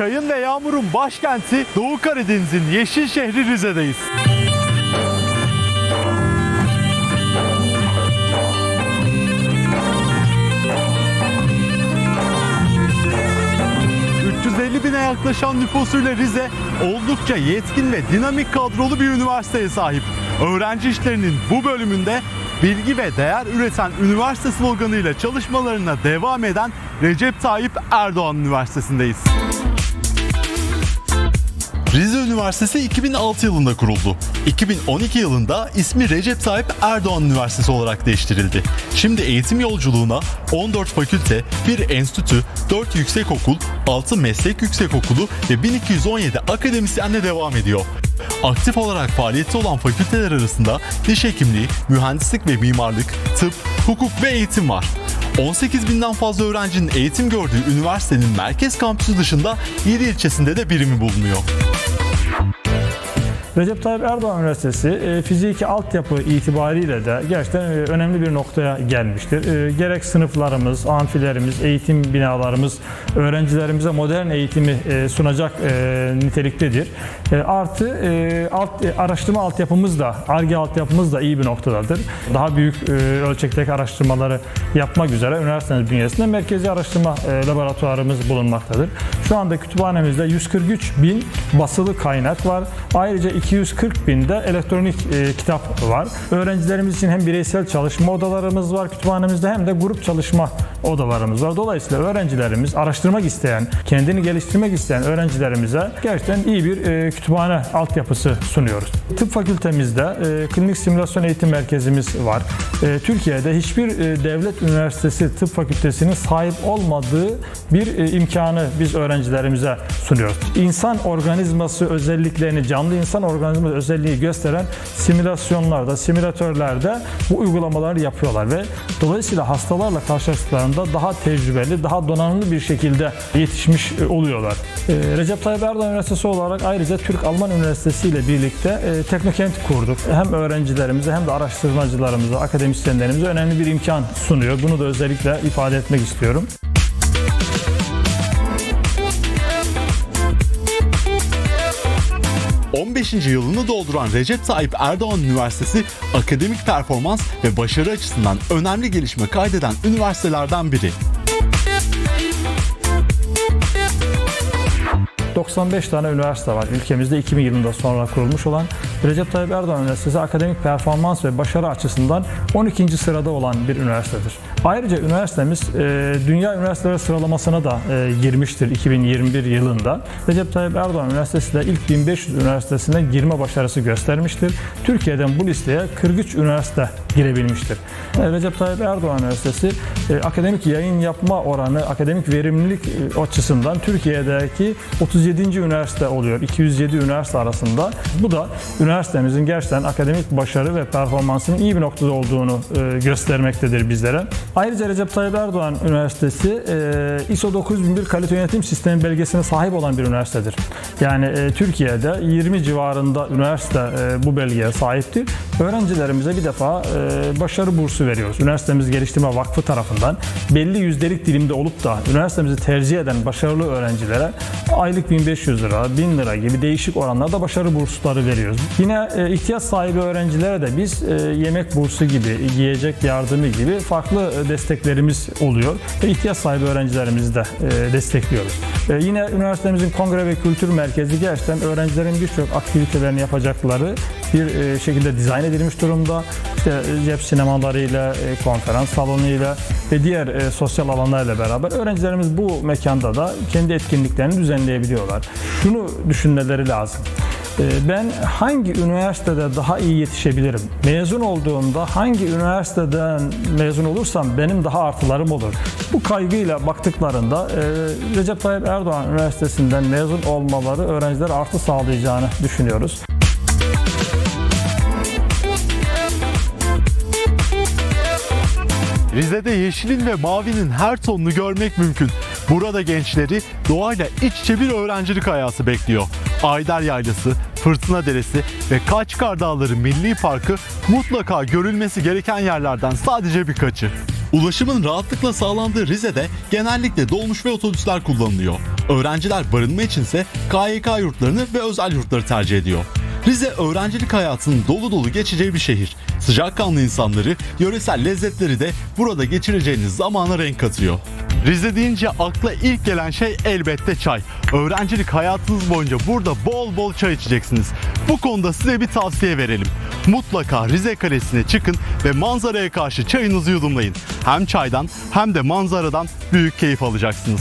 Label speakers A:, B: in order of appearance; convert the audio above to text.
A: Çayın ve yağmurun başkenti Doğu Karadeniz'in yeşil şehri Rize'deyiz. ...350 bine yaklaşan nüfusuyla Rize... ...oldukça yetkin ve dinamik kadrolu bir üniversiteye sahip. Öğrenci işlerinin bu bölümünde... ...bilgi ve değer üreten üniversite sloganıyla çalışmalarına devam eden... ...Recep Tayyip Erdoğan Üniversitesi'ndeyiz. Rize Üniversitesi 2006 yılında kuruldu. 2012 yılında ismi Recep Tayyip Erdoğan Üniversitesi olarak değiştirildi. Şimdi eğitim yolculuğuna 14 fakülte, 1 enstitü, 4 yüksekokul, 6 meslek yüksekokulu ve 1217 akademisyenle devam ediyor. Aktif olarak faaliyette olan fakülteler arasında diş hekimliği, mühendislik ve mimarlık, tıp, hukuk ve eğitim var. 18 binden fazla öğrencinin eğitim gördüğü üniversitenin merkez kampüsü dışında 7 ilçesinde de birimi bulunuyor.
B: Recep Tayyip Erdoğan Üniversitesi e, fiziki altyapı itibariyle de gerçekten e, önemli bir noktaya gelmiştir. E, Gerek sınıflarımız, amfilerimiz, eğitim binalarımız öğrencilerimize modern eğitimi sunacak niteliktedir. Artı alt, araştırma altyapımız da, ARGE altyapımız da iyi bir noktadadır. Daha büyük ölçekteki araştırmaları yapmak üzere üniversitemiz bünyesinde merkezi araştırma laboratuvarımız bulunmaktadır. Şu anda kütüphanemizde 143 bin basılı kaynak var. Ayrıca 240 bin de elektronik e, kitap var. Öğrencilerimiz için hem bireysel çalışma odalarımız var kütüphanemizde hem de grup çalışma odalarımız var. Dolayısıyla öğrencilerimiz araştırmak isteyen, kendini geliştirmek isteyen öğrencilerimize gerçekten iyi bir e, kütüphane altyapısı sunuyoruz. Tıp fakültemizde e, klinik simülasyon eğitim merkezimiz var. E, Türkiye'de hiçbir e, devlet üniversitesi tıp fakültesinin sahip olmadığı bir e, imkanı biz öğrencilerimize sunuyoruz. İnsan organizması özelliklerini, canlı insan organizması özelliği gösteren simülasyonlarda, simülatörlerde bu uygulamaları yapıyorlar ve dolayısıyla hastalarla karşılaştıklarında daha tecrübeli, daha donanımlı bir şekilde yetişmiş e, oluyorlar. E, Recep Tayyip Erdoğan Üniversitesi olarak ayrıca Türk-Alman Üniversitesi ile birlikte e, Teknokent kurduk. Hem öğrencilerimize hem de araştırmacılarımıza, akademisyenlerimize önemli bir imkan sunuyor. Bunu da özellikle ifade etmek istiyorum.
A: ...15. yılını dolduran Recep Tayyip Erdoğan Üniversitesi... ...akademik performans ve başarı açısından önemli gelişme kaydeden üniversitelerden biri.
B: 95 tane üniversite var ülkemizde 2000 yılında sonra kurulmuş olan Recep Tayyip Erdoğan Üniversitesi akademik performans ve başarı açısından 12. sırada olan bir üniversitedir. Ayrıca üniversitemiz e, Dünya Üniversiteleri sıralamasına da e, girmiştir 2021 yılında. Recep Tayyip Erdoğan Üniversitesi de ilk 1500 üniversitesine girme başarısı göstermiştir. Türkiye'den bu listeye 43 üniversite girebilmiştir. E, Recep Tayyip Erdoğan Üniversitesi e, akademik yayın yapma oranı, akademik verimlilik e, açısından Türkiye'deki 37. üniversite oluyor. 207 üniversite arasında. Bu da üniversitemizin gerçekten akademik başarı ve performansının iyi bir noktada olduğunu e, göstermektedir bizlere. Ayrıca Recep Tayyip Erdoğan Üniversitesi e, ISO 9001 kalite yönetim sistemi belgesine sahip olan bir üniversitedir. Yani e, Türkiye'de 20 civarında üniversite bu belgeye sahiptir. Öğrencilerimize bir defa e, başarı bursu veriyoruz. Üniversitemiz Geliştirme Vakfı tarafından belli yüzdelik dilimde olup da üniversitemizi tercih eden başarılı öğrencilere aylık 1500 lira, 1000 lira gibi değişik oranlarda başarı bursları veriyoruz. Yine e, ihtiyaç sahibi öğrencilere de biz e, yemek bursu gibi, giyecek yardımı gibi farklı e, desteklerimiz oluyor ve ihtiyaç sahibi öğrencilerimizi de e, destekliyoruz. E, yine üniversitemizin kongre ve kültür merkezi gerçekten öğrencilerin birçok aktivitelerini yapacakları bir e, şekilde dizayn edilmiş durumda. İşte e, cep sinemalarıyla, e, konferans salonuyla ve diğer e, sosyal alanlarla beraber öğrencilerimiz bu mekanda da kendi etkinliklerini düzenleyebiliyorlar. Şunu düşünmeleri lazım. E, Ben hangi üniversitede daha iyi yetişebilirim? Mezun olduğumda hangi üniversiteden mezun olursam benim daha artılarım olur. Bu kaygıyla baktıklarında e, Recep Tayyip Erdoğan Üniversitesi'nden mezun olmaları öğrencilere artı sağlayacağını düşünüyoruz.
A: Rize'de yeşilin ve mavinin her tonunu görmek mümkün. Burada gençleri doğayla iç içe bir öğrencilik hayatı bekliyor. Ayder Yaylası, Fırtına Deresi ve Kaçkar Dağları Milli Parkı mutlaka görülmesi gereken yerlerden sadece birkaçı. Ulaşımın rahatlıkla sağlandığı Rize'de genellikle dolmuş ve otobüsler kullanılıyor. Öğrenciler barınma içinse KYK yurtlarını ve özel yurtları tercih ediyor. Rize öğrencilik hayatının dolu dolu geçeceği bir şehir. Sıcakkanlı insanları, yöresel lezzetleri de burada geçireceğiniz zamana renk katıyor. Rize deyince akla ilk gelen şey elbette çay. Öğrencilik hayatınız boyunca burada bol bol çay içeceksiniz. Bu konuda size bir tavsiye verelim. Mutlaka Rize Kalesi'ne çıkın ve manzaraya karşı çayınızı yudumlayın. Hem çaydan hem de manzaradan büyük keyif alacaksınız.